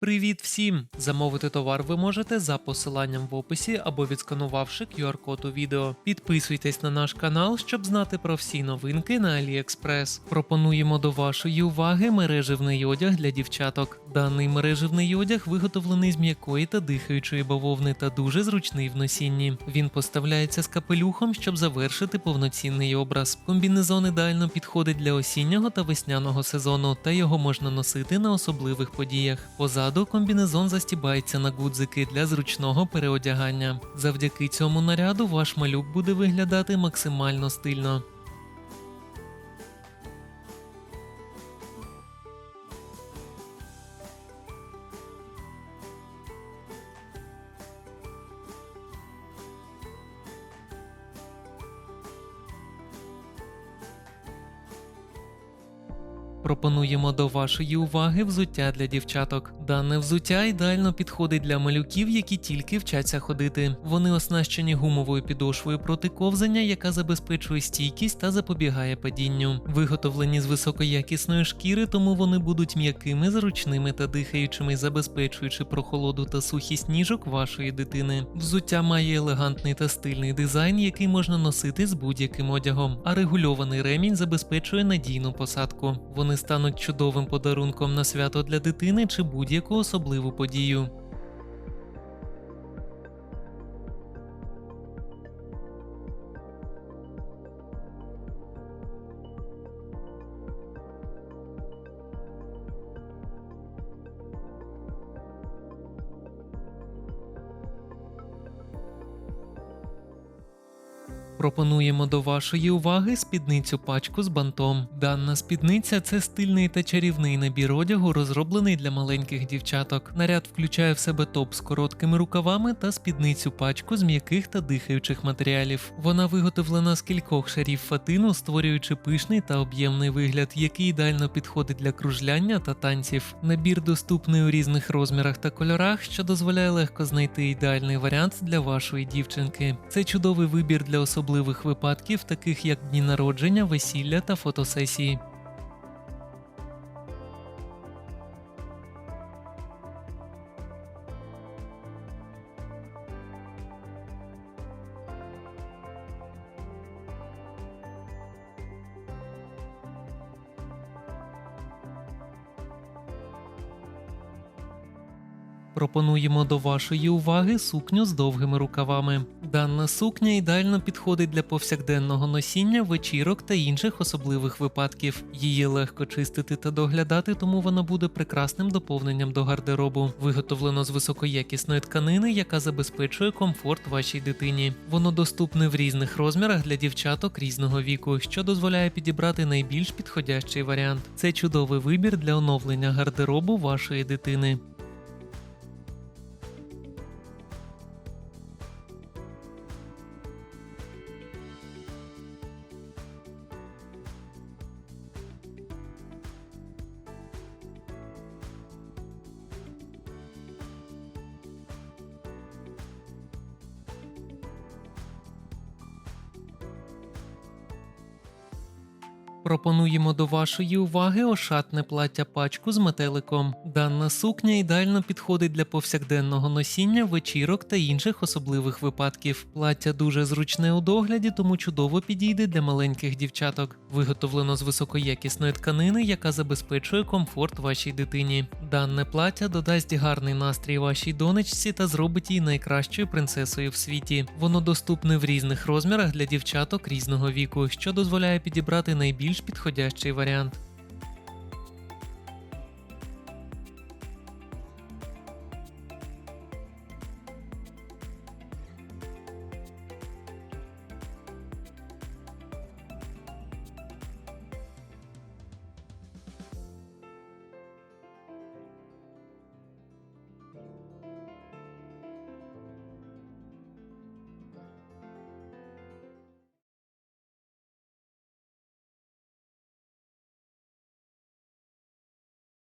Привіт всім! Замовити товар ви можете за посиланням в описі або відсканувавши QR-код у відео. Підписуйтесь на наш канал, щоб знати про всі новинки на AliExpress. Пропонуємо до вашої уваги мереживний одяг для дівчаток. Даний мереживний одяг виготовлений з м'якої та дихаючої бавовни та дуже зручний в носінні. Він поставляється з капелюхом, щоб завершити повноцінний образ. Комбінезон ідеально підходить для осіннього та весняного сезону, та його можна носити на особливих подіях. Позаду комбінезон застібається на гудзики для зручного переодягання. Завдяки цьому наряду ваш малюк буде виглядати максимально стильно. Пропонуємо до вашої уваги взуття для дівчаток. Дане взуття ідеально підходить для малюків, які тільки вчаться ходити. Вони оснащені гумовою підошвою проти ковзання, яка забезпечує стійкість та запобігає падінню. Виготовлені з високоякісної шкіри, тому вони будуть м'якими, зручними та дихаючими, забезпечуючи прохолоду та сухість ніжок вашої дитини. Взуття має елегантний та стильний дизайн, який можна носити з будь-яким одягом, а регульований ремінь забезпечує надійну посадку. Вони стануть чудовим подарунком на свято для дитини чи будь-яку особливу подію. Пропонуємо до вашої уваги спідницю пачку з бантом. Дана спідниця це стильний та чарівний набір одягу, розроблений для маленьких дівчаток. Наряд включає в себе топ з короткими рукавами та спідницю пачку з м'яких та дихаючих матеріалів. Вона виготовлена з кількох шарів фатину, створюючи пишний та об'ємний вигляд, який ідеально підходить для кружляння та танців. Набір доступний у різних розмірах та кольорах, що дозволяє легко знайти ідеальний варіант для вашої дівчинки. Це чудовий вибір для особливих випадків, таких як дні народження, весілля та фотосесії. Пропонуємо до вашої уваги сукню з довгими рукавами. Дана сукня ідеально підходить для повсякденного носіння, вечірок та інших особливих випадків. Її легко чистити та доглядати, тому вона буде прекрасним доповненням до гардеробу. Виготовлено з високоякісної тканини, яка забезпечує комфорт вашій дитині. Воно доступне в різних розмірах для дівчаток різного віку, що дозволяє підібрати найбільш підходящий варіант. Це чудовий вибір для оновлення гардеробу вашої дитини. Пропонуємо до вашої уваги ошатне плаття пачку з метеликом. Дана сукня ідеально підходить для повсякденного носіння, вечірок та інших особливих випадків. Плаття дуже зручне у догляді, тому чудово підійде для маленьких дівчаток. Виготовлено з високоякісної тканини, яка забезпечує комфорт вашій дитині. Дане плаття додасть гарний настрій вашій донечці та зробить її найкращою принцесою в світі. Воно доступне в різних розмірах для дівчаток різного віку, що дозволяє підібрати найбільш підходящий варіант.